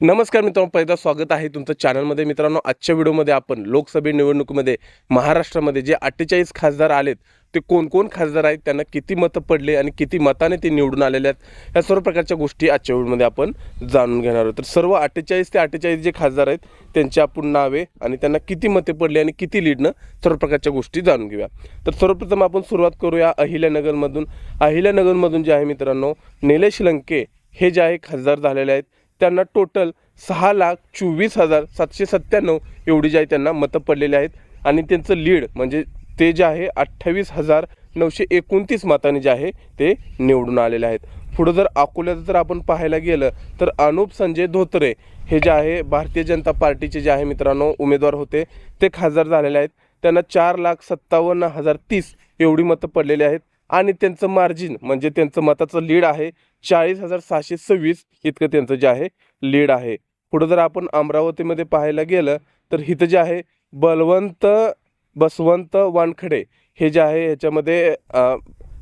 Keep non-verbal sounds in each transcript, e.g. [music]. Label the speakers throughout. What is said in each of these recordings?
Speaker 1: नमस्कार मित्रांनो पहिला स्वागत आहे तुमचं चॅनलमध्ये मित्रांनो आजच्या व्हिडिओमध्ये आपण लोकसभे निवडणुकीमध्ये महाराष्ट्रामध्ये जे अठ्ठेचाळीस खासदार आलेत ते कोण कोण खासदार आहेत त्यांना किती मतं पडले आणि किती मताने ते निवडून आलेले आहेत या सर्व प्रकारच्या गोष्टी आजच्या व्हिडिओमध्ये आपण जाणून घेणार आहोत. तर सर्व अठ्ठेचाळीस ते अठ्ठेचाळीस जे खासदार आहेत त्यांची आपण नावे आणि त्यांना किती मते पडली आणि किती लीडनं सर्व प्रकारच्या गोष्टी जाणून घेऊया. तर सर्वप्रथम आपण सुरुवात करूया अहिल्यानगरमधून. अहिल्यानगरमधून जे आहे मित्रांनो निलेश लंके हे जे आहे खासदार झालेले आहेत त्यांना टोटल सहा लाख चोवीस हजार सातशे सत्त्याण्णव एवढी जे आहे त्यांना मतं पडलेली आहेत. आणि त्यांचं लीड म्हणजे ते जे आहे अठ्ठावीस हजार नऊशे एकोणतीस मतांनी जे आहे ते निवडून आलेले आहेत. पुढं जर अकोल्याचं जर आपण पाहायला गेलं तर अनुप संजय धोत्रे हे जे आहे भारतीय जनता पार्टीचे जे आहे मित्रांनो उमेदवार होते. ते खासदार झालेले आहेत. त्यांना चार लाख सत्तावन्न हजार तीस एवढी मतं पडलेली आहेत. आणि त्यांचं मार्जिन म्हणजे त्यांचं मताचं लीड आहे चाळीस हजार सहाशे सव्वीस इतकं त्यांचं जे आहे लीड आहे. पुढं जर आपण अमरावतीमध्ये पाहायला गेलं तर इथं जे आहे बलवंत बसवंत वानखडे हे जे आहे ह्याच्यामध्ये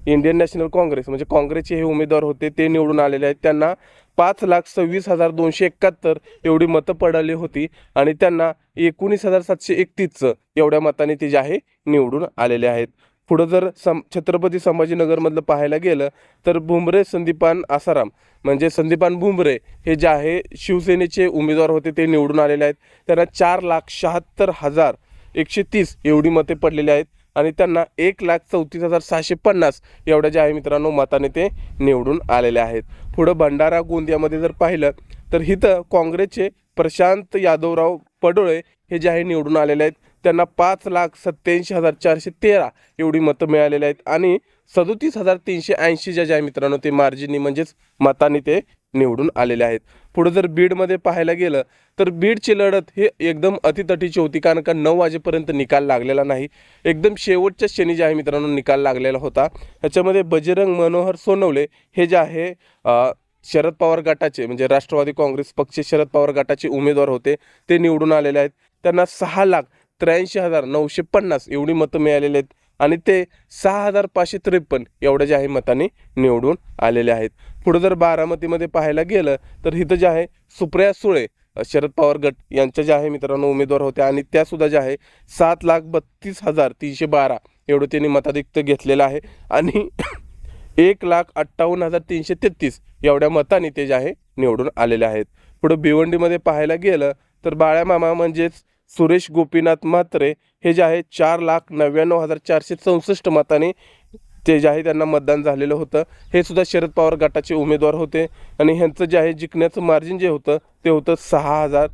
Speaker 1: इंडियन नॅशनल काँग्रेस म्हणजे काँग्रेसचे हे उमेदवार होते ते निवडून आलेले आहेत. त्यांना पाच लाख सव्वीस हजार दोनशे एकाहत्तर एवढी मतं पडली होती आणि त्यांना एकोणीस हजार सातशे एकतीसचं एवढ्या मताने ते जे आहे निवडून आलेले आहेत. पुढं जर सम छत्रपती संभाजीनगरमधलं पाहायला गेलं तर भुमरे संदीपान आसाराम म्हणजे संदीपान भुमरे हे जे आहे शिवसेनेचे उमेदवार होते ते निवडून आलेले आहेत. त्यांना चार लाख शहात्तर हजार एकशे तीस एवढी मते पडलेली आहेत आणि त्यांना एक लाख चौतीस हजार सहाशे पन्नास एवढ्या जे आहे मित्रांनो मताने ते निवडून आलेले आहेत. पुढं भंडारा गोंदियामध्ये जर पाहिलं तर इथं काँग्रेसचे प्रशांत यादवराव पडोळे हे जे आहे निवडून आलेले आहेत. त्यांना पाच लाख सत्याऐंशी हजार चारशे तेरा एवढी मतं मिळालेली आहेत. आणि सदोतीस हजार तीनशे ऐंशी ज्या ज्या मित्रांनो ते मार्जिनी म्हणजेच मताने ते निवडून आलेले आहेत. पुढं जर बीडमध्ये पाहायला गेलं तर बीडची लढत हे एकदम अतितटीची होती कारण का नऊ वाजेपर्यंत निकाल लागलेला नाही. एकदम शेवटच्या क्षणी जे आहे मित्रांनो निकाल लागलेला होता. ह्याच्यामध्ये बजरंग मनोहर सोनवले हे जे आहे शरद पवार गटाचे म्हणजे राष्ट्रवादी काँग्रेस पक्ष शरद पवार गटाचे उमेदवार होते. ते निवडून आलेले आहेत. त्यांना सहा लाख त्र्याऐंशी हजार नऊशे पन्नास एवढी मतं मिळालेली आहेत. आणि ते सहा हजार पाचशे त्रेपन्न एवढ्या ज्या आहे मतांनी निवडून आलेले आहेत. पुढं जर बारामतीमध्ये पाहायला गेलं तर इथं जे आहे सुप्रिया सुळे शरद पवार गट यांच्या ज्या आहे मित्रांनो उमेदवार होत्या आणि त्यासुद्धा ज्या आहे सात लाख बत्तीस हजार तीनशे बारा एवढं त्यांनी मताधिक्त घेतलेलं आहे. आणि [coughs] एक लाख अठ्ठावन्न हजार तीनशे तेहतीस एवढ्या मतांनी ते जे आहे निवडून आलेले आहेत. पुढं भिवंडीमध्ये पाहायला गेलं तर बाळ्या मामा म्हणजेच सुरेश गोपीनाथ म्हात्रे हे जे आहे चार लाख नव्याण्णव हजार चारशे चौसष्ट मताने ते जे आहे त्यांना मतदान झालेलं होतं. हे सुद्धा शरद पवार गटाचे उमेदवार होते. आणि ह्यांचं जे आहे जिंकण्याचं मार्जिन जे होतं ते होतं सहा हजार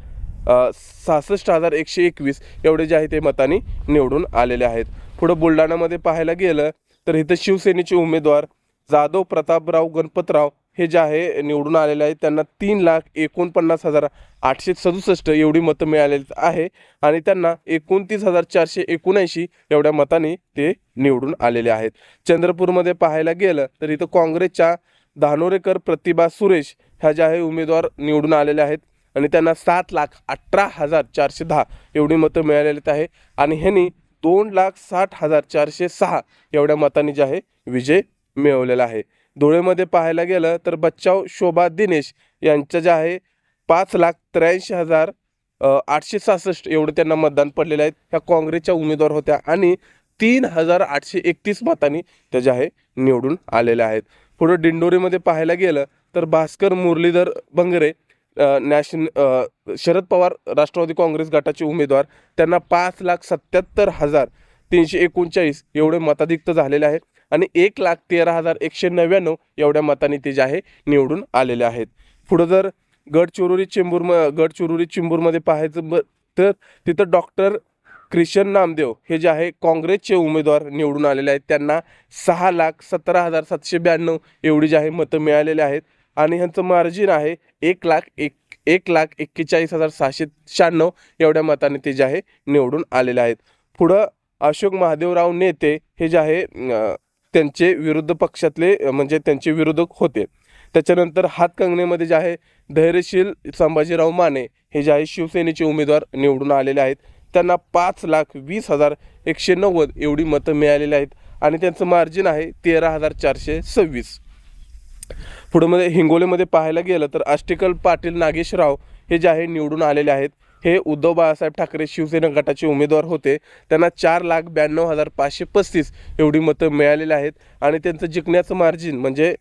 Speaker 1: सहासष्ट हजार एकशे एकवीस एवढे जे आहे ते मताने निवडून आलेले आहेत. पुढं बुलढाणामध्ये पाहायला गेलं तर इथं शिवसेनेचे उमेदवार जाधव प्रतापराव गणपतराव हे जे आहे निवडून आलेले आहेत. त्यांना तीन लाख एकोणपन्नास हजार आठशे सदुसष्ट एवढी मतं मिळालेली आहे. आणि त्यांना एकोणतीस हजार चारशे एकोणऐंशी एवढ्या मताने ते निवडून आलेले आहेत. चंद्रपूरमध्ये पाहायला गेलं तर इथं काँग्रेसच्या धानोरेकर प्रतिभा सुरेश ह्या ज्या आहे उमेदवार निवडून आलेल्या आहेत. आणि त्यांना सात लाख अठरा हजार चारशे दहा एवढी मतं मिळालेली आहे आणि ह्यांनी दोन लाख साठ हजार चारशे सहा एवढ्या मतांनी जे आहे विजय मिळवलेला आहे. धुळेमध्ये पाहायला गेलं तर बच्चाव शोभा दिनेश यांचं जे आहे पाच लाख त्र्याऐंशी हजार आठशे सहासष्ट एवढं त्यांना मतदान पडलेलं आहे. ह्या काँग्रेसच्या उमेदवार होत्या आणि तीन हजार आठशे एकतीस मतांनी त्या ज्या आहे निवडून आलेल्या आहेत. पुढं दिंडोरीमध्ये पाहायला गेलं तर भास्कर मुरलीधर बंगरे नॅशन शरद पवार राष्ट्रवादी काँग्रेस गटाचे उमेदवार त्यांना पाच लाख सत्याहत्तर हजार तीनशे एकोणचाळीस एवढे मताधिक्त झालेले आहेत. आणि एक लाख तेरा हजार एकशे नव्याण्णव एवढ्या मतांनी ते जे आहे निवडून आलेले आहेत. पुढं जर गडचिरोली चेंबूर म गडचिरोली चेंबूरमध्ये पाहायचं ब तर तिथं डॉक्टर क्रिशन नामदेव हे जे आहे काँग्रेसचे उमेदवार निवडून आलेले आहेत. त्यांना सहा लाख सतरा हजार सातशे ब्याण्णव एवढी जे आहे मतं मिळालेली आहेत. आणि ह्यांचं मार्जिन आहे एक लाख एक एक लाख एक्केचाळीस हजार सहाशे शहाण्णव एवढ्या मताने ते जे आहे निवडून आलेले आहेत. पुढं अशोक महादेवराव नेते हे जे आहे त्यांचे विरुद्ध पक्षातले म्हणजे त्यांचे विरोधक होते. त्याच्यानंतर हातकंगणेमध्ये जे आहे धैर्यशील संभाजीराव माने हे जे आहे शिवसेनेचे उमेदवार निवडून आलेले आहेत. त्यांना पाच लाख वीस हजार एकशे नव्वद एवढी मतं मिळालेली आहेत आणि त्यांचं मार्जिन आहे तेरा हजार चारशे सव्वीस. पुढं मध्ये हिंगोलीमध्ये पाहायला गेलं तर आष्टिकल पाटील नागेशराव हे जे आहे निवडून आलेले आहेत. हे उद्धव बाळासाहेब ठाकरे शिवसेना गटाचे उमेदवार होते. त्यांना चार लाख ब्याण्णव हजार पाचशे पस्तीस एवढी मतं मिळालेली आहेत. आणि त्यांचं जिंकण्याचं मार्जिन म्हणजे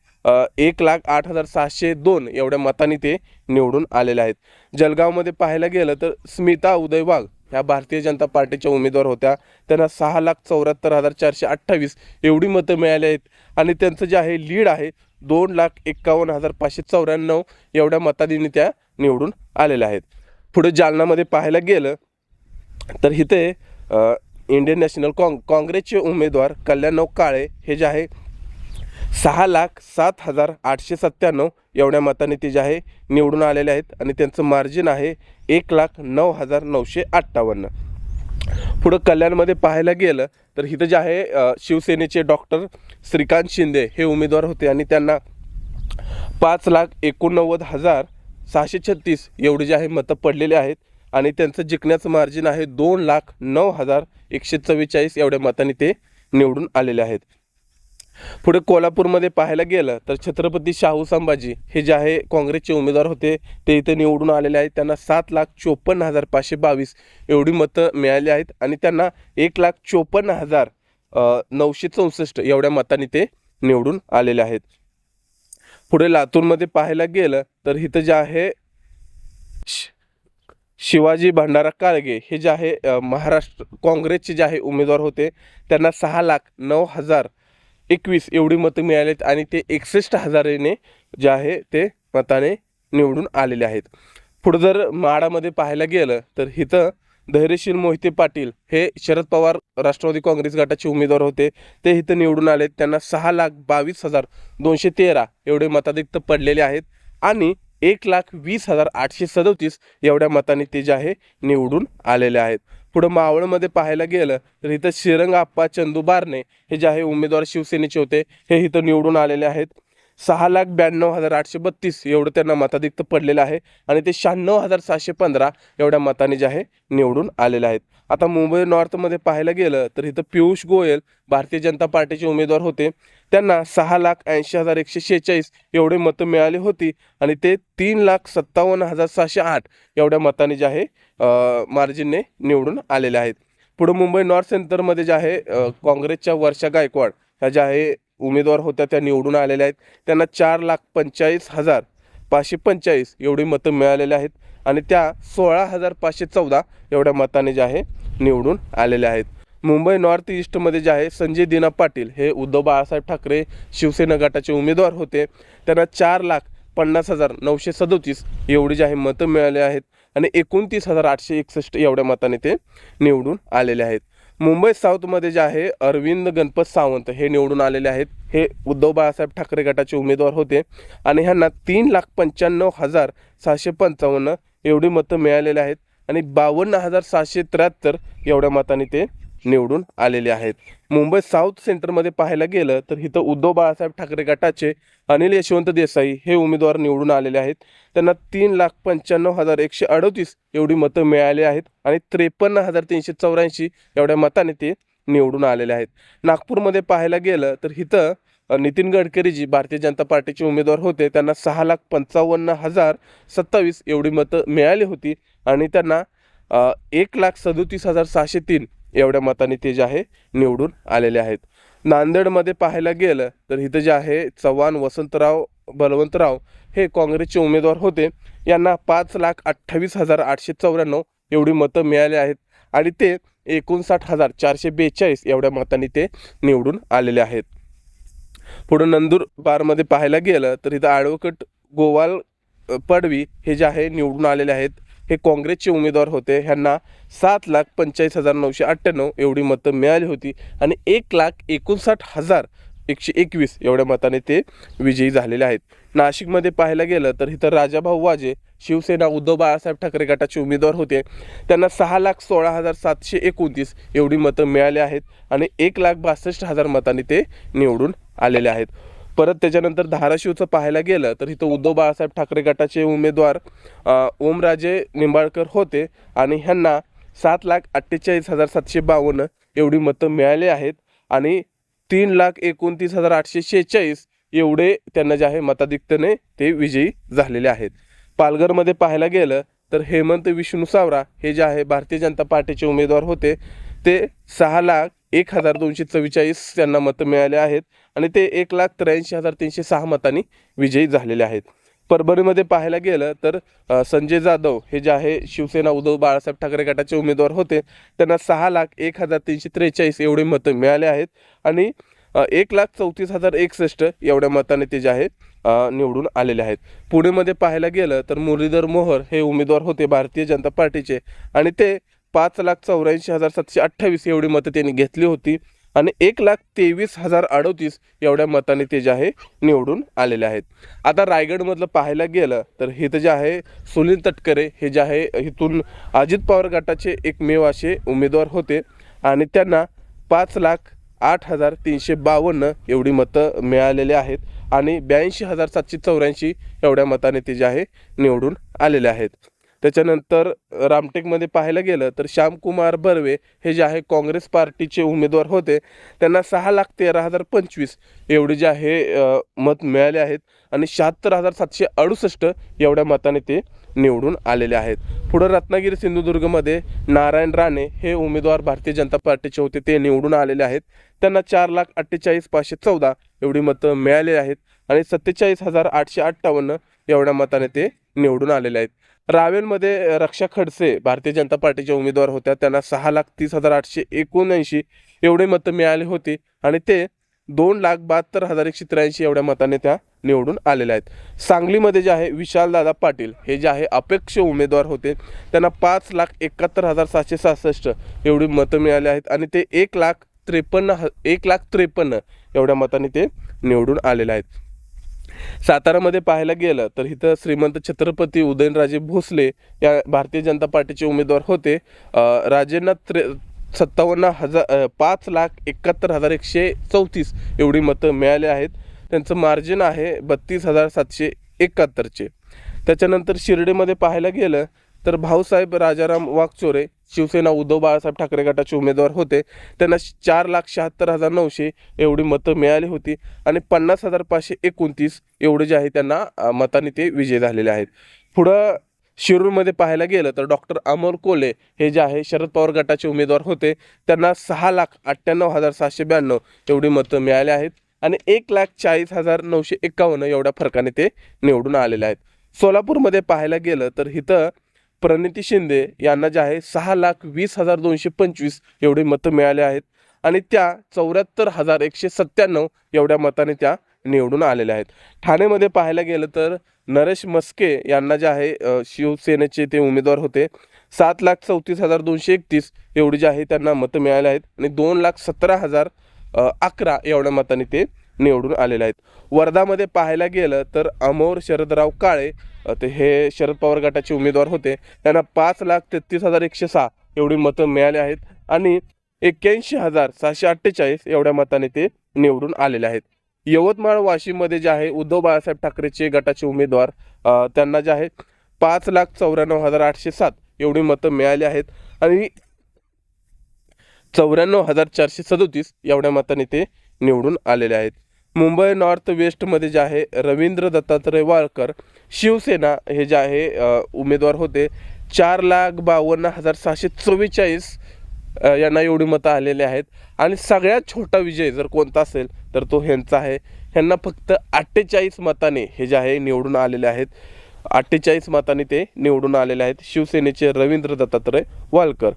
Speaker 1: एक लाख आठ हजार सहाशे दोन एवढ्या मतांनी ते निवडून आलेले आहेत. जळगावमध्ये पाहायला गेलं तर स्मिता उदय वाघ ह्या भारतीय जनता पार्टीच्या उमेदवार होत्या. त्यांना सहा लाख चौऱ्याहत्तर हजार चारशे अठ्ठावीस एवढी मतं मिळाली आहेत. आणि त्यांचं जे आहे लीड आहे दोन लाख एक्कावन्न हजार पाचशे चौऱ्याण्णव एवढ्या मतांनी त्या निवडून आलेल्या आहेत. पुढे जालनामध्ये पाहायला गेलं तर इथे इंडियन नॅशनल काँग काँग्रेसचे उमेदवार कल्याणराव काळे हे जे आहे सहा लाख सात हजार आठशे सत्त्याण्णव एवढ्या मताने ते जे आहे निवडून आलेले आहेत आणि त्यांचं मार्जिन आहे एक लाख नऊ हजार नऊशे अठ्ठावन्न. पुढं कल्याणमध्ये पाहायला गेलं तर इथं जे आहे शिवसेनेचे डॉक्टर श्रीकांत शिंदे हे उमेदवार होते आणि त्यांना पाच लाख एकोणनव्वद हजार सहाशे छत्तीस एवढे जे आहे मतं पडलेले आहेत आणि त्यांचं जिंकण्याचं मार्जिन आहे दोन लाख नऊ हजार एकशे चव्वेचाळीस एवढ्या मतांनी ते निवडून आलेले आहेत. पुढे कोल्हापूरमध्ये पाहायला गेलं तर छत्रपती शाहू संभाजी हे जे आहे काँग्रेसचे उमेदवार होते ते इथे निवडून आलेले आहेत. त्यांना सात लाख चोपन्न हजार पाचशे बावीस एवढी मतं मिळाली आहेत आणि त्यांना एक लाख चोपन्न हजार नऊशे चौसष्ट एवढ्या मतांनी ते निवडून आलेले आहेत. पुढे लातूरमध्ये पाहायला गेलं तर इथं जे आहे श- शिवाजी भंडारा काळगे हे जे आहे महाराष्ट्र काँग्रेसचे जे आहे उमेदवार होते त्यांना सहा लाख नऊ हजार एकवीस एवढी मतं मिळाली आहेत आणि ते एकसष्ट हजाराने जे आहे ते मताने निवडून आलेले आहेत. पुढं जर माडामध्ये पाहायला गेलं तर इथं धैर्यशील मोहिते पाटील हे शरद पवार राष्ट्रवादी काँग्रेस गटाचे उमेदवार होते. ते इथं निवडून आले. त्यांना सहा लाख बावीस हजार दोनशे तेरा एवढे मताधिक्त पडलेले आहेत आणि एक लाख वीस हजार आठशे सदोतीस एवढ्या मताने ते जे आहे निवडून आलेले आहेत. पुढं मावळमध्ये पाहायला गेलं तर इथं श्रीरंग आप्पा चंदू बारणे हे जे आहे उमेदवार शिवसेनेचे होते. हे इथं निवडून आलेले आहेत. सहा लाख ब्याण्णव हजार आठशे बत्तीस एवढं त्यांना मताधिक्त पडलेलं आहे. आणि ते शहाण्णव हजार सहाशे पंधरा एवढ्या मताने जे आहे निवडून आलेले आहेत. आता मुंबई नॉर्थमध्ये पाहायला गेलं तर इथं पियुष गोयल भारतीय जनता पार्टीचे उमेदवार होते. त्यांना सहा लाख ऐंशी हजार एकशे शेहेचाळीस एवढे मतं मिळाली होती. आणि ते तीन लाख सत्तावन्न हजार सहाशे आठ एवढ्या मताने जे आहे मार्जिनने निवडून आलेले आहेत. पुढं मुंबई नॉर्थ सेंटरमध्ये जे आहे काँग्रेसच्या वर्षा गायकवाड ह्या ज्या आहे उमेदवार होत्या त्या निवडून आलेल्या आहेत. त्यांना चार लाख पंचेचाळीस हजार पाचशे पंचेचाळीस एवढी मतं मिळालेली आहेत. आणि त्या सोळा हजार पाचशे चौदा एवढ्या मताने जे आहे निवडून आलेल्या आहेत. मुंबई नॉर्थ ईस्टमध्ये जे आहे संजय दिना पाटील हे उद्धव बाळासाहेब ठाकरे शिवसेना गटाचे उमेदवार होते. त्यांना चार लाख पन्नास हजार नऊशे सदोतीस एवढी जे आहे मतं मिळाले आहेत. आणि एकोणतीस हजार आठशे एकसष्ट एवढ्या मताने ते निवडून आलेले आहेत. मुंबई साऊथमध्ये जे आहे अरविंद गणपत सावंत हे निवडून आलेले आहेत. हे उद्धव बाळासाहेब ठाकरे गटाचे उमेदवार होते आणि ह्यांना तीन लाख पंच्याण्णव हजार सहाशे पंचावन्न एवढी मतं मिळालेली आहेत आणि बावन्न हजार सहाशे त्र्याहत्तर एवढ्या मतांनी ते निवडून आलेले आहेत. मुंबई साऊथ सेंटरमध्ये पाहायला गेलं तर इथं उद्धव बाळासाहेब ठाकरे गटाचे अनिल यशवंत देसाई हे उमेदवार निवडून आलेले आहेत. त्यांना तीन लाख पंच्याण्णव हजार एकशे अडतीस एवढी मतं मिळाली आहेत आणि त्रेपन्न हजार तीनशे चौऱ्याऐंशी एवढ्या मताने ते निवडून आलेले आहेत. नागपूरमध्ये पाहायला गेलं तर इथं नितीन नितीन गडकरीजी भारतीय जनता पार्टीचे उमेदवार होते. त्यांना सहा लाख पंचावन्न हजार सत्तावीस एवढी मतं मिळाली होती आणि त्यांना एक लाख सदोतीस हजार सहाशे तीन एवढ्या मताने ते जे आहे निवडून आलेले आहेत. नांदेडमध्ये पाहायला गेलं तर इथं जे आहे चव्हाण वसंतराव बलवंतराव हे काँग्रेसचे उमेदवार होते. यांना पाच लाख अठ्ठावीस हजार आठशे चौऱ्याण्णव एवढी मतं मिळाली आहेत आणि ते एकोणसाठ हजार चारशे बेचाळीस एवढ्या मतांनी ते निवडून आलेले आहेत. पुढं नंदुरबारमध्ये पाहायला गेलं तर इथं ॲडव्होकेट गोवाल पडवी हे जे आहे निवडून आलेले आहेत. हे काँग्रेसचे उमेदवार होते. ह्यांना सात लाख पंचेचाळीस हजार नऊशे अठ्ठ्याण्णव एवढी मतं मिळाली होती आणि एक लाख एकोणसाठ हजार एकशे एकवीस एवढ्या मताने ते विजयी झालेले आहेत. नाशिकमध्ये पाहायला गेलं तर इथं राजाभाऊ वाजे शिवसेना उद्धव बाळासाहेब ठाकरे गटाचे उमेदवार होते. त्यांना सहा लाख सोळा हजार सातशे एकोणतीस एवढी मतं मिळाली आहेत आणि एक लाख बासष्ट हजार मतांनी ते निवडून आलेले आहेत. परत त्याच्यानंतर धाराशिवचं पाहायला गेलं तर इथं उद्धव बाळासाहेब ठाकरे गटाचे उमेदवार ओमराजे निंबाळकर होते आणि ह्यांना सात लाख अठ्ठेचाळीस हजार सातशे बावन्न एवढी मतं मिळाली आहेत आणि तीन लाख एकोणतीस हजार आठशे शेहेचाळीस एवढे त्यांना जे आहे मताधिक्तने ते विजयी झालेले आहेत. पालघरमध्ये पाहायला गेलं तर हेमंत विष्णू सावरा हे जे आहे भारतीय जनता पार्टीचे उमेदवार होते ते सहा लाख एक हजार दोनशे चव्वेचाळीस त्यांना मतं मिळाले आहेत आणि ते एक लाख त्र्याऐंशी हजार तीनशे सहा मतांनी विजयी झालेले आहेत. परभणीमध्ये पाहायला गेलं तर संजय जाधव हे जे आहे शिवसेना उद्धव बाळासाहेब ठाकरे गटाचे उमेदवार होते. त्यांना सहा लाख एक हजार तीनशे त्रेचाळीस एवढे मतं मिळाले आहेत आणि एक लाख चौतीस हजार एकसष्ट एवढ्या मताने ते जे आहे निवडून आलेले आहेत. पुणेमध्ये पाहायला गेलं तर मुरलीधर मोहर हे उमेदवार होते भारतीय जनता पार्टीचे. आणि ते पाच लाख चौऱ्याऐंशी हजार सातशे अठ्ठावीस एवढी मतं त्यांनी घेतली होती. आणि एक लाख तेवीस हजार अडोतीस एवढ्या मताने ते जे आहे निवडून आलेले आहेत. आता रायगडमधलं पाहायला गेलं तर इथं जे आहे सुनील तटकरे हे जे आहे इथून अजित पवार गटाचे एकमेव असे उमेदवार होते. आणि त्यांना पाच लाख आठ हजार तीनशे बावन्न एवढी मतं मिळालेली आहेत. आणि ब्याऐंशी हजार सातशे चौऱ्याऐंशी एवढ्या मताने ते जे आहे निवडून आलेले आहेत. त्याच्यानंतर रामटेकमध्ये पाहायला गेलं तर श्यामकुमार बर्वे हे जे आहे काँग्रेस पार्टीचे उमेदवार होते. त्यांना सहा लाख तेरा हजार पंचवीस एवढे जे आहे मत मिळाले आहेत आणि शहात्तर हजार सातशे अडुसष्ट एवढ्या मताने ते निवडून आलेले आहेत. पुढं रत्नागिरी सिंधुदुर्गमध्ये नारायण राणे हे उमेदवार भारतीय जनता पार्टीचे होते ते निवडून आलेले आहेत. त्यांना चार लाख अठ्ठेचाळीस पाचशे चौदा एवढी मतं मिळाले आहेत आणि सत्तेचाळीस हजार आठशे अठ्ठावन्न एवढ्या मताने ते निवडून आलेले आहेत. रावेरमध्ये रक्षा खडसे भारतीय जनता पार्टीच्या उमेदवार होत्या. त्यांना सहा लाख तीस हजार आठशे एकोणऐंशी एवढे मतं मिळाले होते आणि ते दोन लाख बहात्तर हजार एकशे त्र्याऐंशी एवढ्या मताने त्या निवडून आलेल्या आहेत. सांगलीमध्ये जे आहे विशालदादा पाटील हे जे आहे अपेक्ष उमेदवार होते. त्यांना पाच लाख एकाहत्तर हजार सातशे सहासष्ट एवढी मतं मिळाली आहेत आणि ते एक लाख त्रेपन्न ह एक लाख त्रेपन्न एवढ्या मताने ते निवडून आलेले आहेत. सातारामध्ये पाहायला गेलं तर इथं श्रीमंत छत्रपती उदयनराजे भोसले या भारतीय जनता पार्टीचे उमेदवार होते. राजेंना त्रे सत्तावन्न हजार पाच लाख एकाहत्तर हजार एकशे चौतीस एवढी मतं मिळाली आहेत. त्यांचं मार्जिन आहे बत्तीस हजार सातशे एकाहत्तरचे. त्याच्यानंतर शिर्डीमध्ये पाहायला गेलं तर भाऊसाहेब राजाराम वाघचोरे शिवसेना उद्धव बाळासाहेब ठाकरे गटाचे उमेदवार होते. त्यांना चार लाख शहात्तर हजार नऊशे एवढी मतं मिळाली होती आणि पन्नास हजार पाचशे एकोणतीस एवढे जे आहे त्यांना मताने ते विजय झालेले आहेत. पुढं शिरूरमध्ये पाहायला गेलं तर डॉक्टर अमोल कोले हे जे आहे शरद पवार गटाचे उमेदवार होते. त्यांना सहा लाख अठ्ठ्याण्णव हजार सहाशे ब्याण्णव एवढी मतं मिळाली आहेत आणि एक लाख चाळीस हजार नऊशे एकावन्न एवढ्या फरकाने ते निवडून आलेले आहेत. सोलापूरमध्ये पाहायला गेलं तर इथं प्रणिती शिंदे यांना जे आहे सहा लाख वीस हजार दोनशे पंचवीस एवढे मतं मिळाले आहेत. आणि त्या चौऱ्याहत्तर हजार एकशे सत्त्याण्णव एवढ्या मताने त्या निवडून आलेल्या आहेत. ठाणेमध्ये पाहायला गेलं तर नरेश मस्के यांना जे आहे शिवसेनेचे ते उमेदवार होते. सात लाख चौतीस हजार दोनशे एकतीस एवढी जे आहे त्यांना मतं मिळाले आहेत. आणि दोन लाख सतरा हजार अकरा एवढ्या मताने ते निवडून आलेले आहेत. वर्धामध्ये पाहायला गेलं तर अमोर शरदराव काळे ते हे शरद पवार गटाचे उमेदवार होते. त्यांना पाच लाख तेहतीस हजार एकशे सहा एवढी मतं मिळाली आहेत आणि एक्क्याऐंशी हजार सहाशे अठ्ठेचाळीस एवढ्या मताने ते निवडून आलेले आहेत. यवतमाळ वाशिममध्ये जे आहे उद्धव बाळासाहेब ठाकरेचे गटाचे उमेदवार त्यांना जे आहे पाच लाख चौऱ्याण्णव हजार आठशे सात एवढी मतं मिळाली आहेत आणि चौऱ्याण्णव हजार चारशे सदोतीस एवढ्या मताने ते निवडून आलेले आहेत. मुंबई नॉर्थ वेस्टमध्ये जे आहे रवींद्र दत्तात्रय वाळकर शिवसेना हे जे आहे उमेदवार होते चार लाख बावन्न हजार सहाशे चव्वेचाळीस यांना एवढी मतं आलेली आहेत. आणि सगळ्यात छोटा विजय जर कोणता असेल तर तो ह्यांचा आहे. ह्यांना फक्त अठ्ठेचाळीस मताने हे जे आहे निवडून आलेले आहेत. अठ्ठेचाळीस मताने ते निवडून आलेले आहेत. शिवसेनेचे रवींद्र दत्तात्रय वालकर.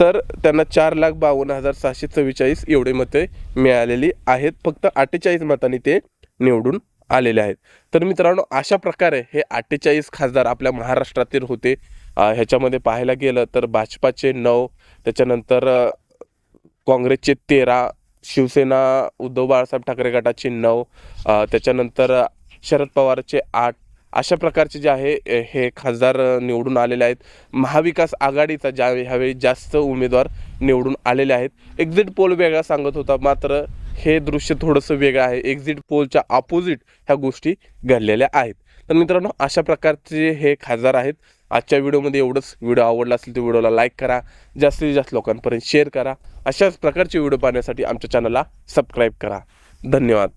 Speaker 1: तर त्यांना चार लाख बावन्न हजार सहाशे चव्वेचाळीस एवढे मते मिळालेली आहेत. फक्त अठ्ठेचाळीस मतांनी ते निवडून आलेले आहेत. तर मित्रांनो अशा प्रकारे हे अठ्ठेचाळीस खासदार आपल्या महाराष्ट्रातील होते. ह्याच्यामध्ये पाहायला गेलं तर भाजपाचे नऊ त्याच्यानंतर काँग्रेसचे तेरा शिवसेना उद्धव बाळासाहेब ठाकरे गटाचे नऊ त्याच्यानंतर शरद पवारचे आठ. अशा प्रकारचे जे आहे हे खासदार निवडून आलेले आहेत. महाविकास आघाडीचा ज्या ह्यावेळी जास्त उमेदवार निवडून आलेले आहेत. एक्झिट पोल वेगळा सांगत होता मात्र हे दृश्य थोडंसं वेगळं आहे. एक्झिट पोलच्या अपोजिट ह्या गोष्टी घडलेल्या आहेत. तर मित्रांनो अशा प्रकारचे हे खासदार आहेत. आजच्या व्हिडिओमध्ये एवढंच. व्हिडिओ आवडला असेल तर व्हिडिओला लाईक करा. जास्तीत जास्त लोकांपर्यंत शेअर करा. अशाच प्रकारचे व्हिडिओ पाहण्यासाठी आमच्या चॅनलला सबस्क्राईब करा. धन्यवाद.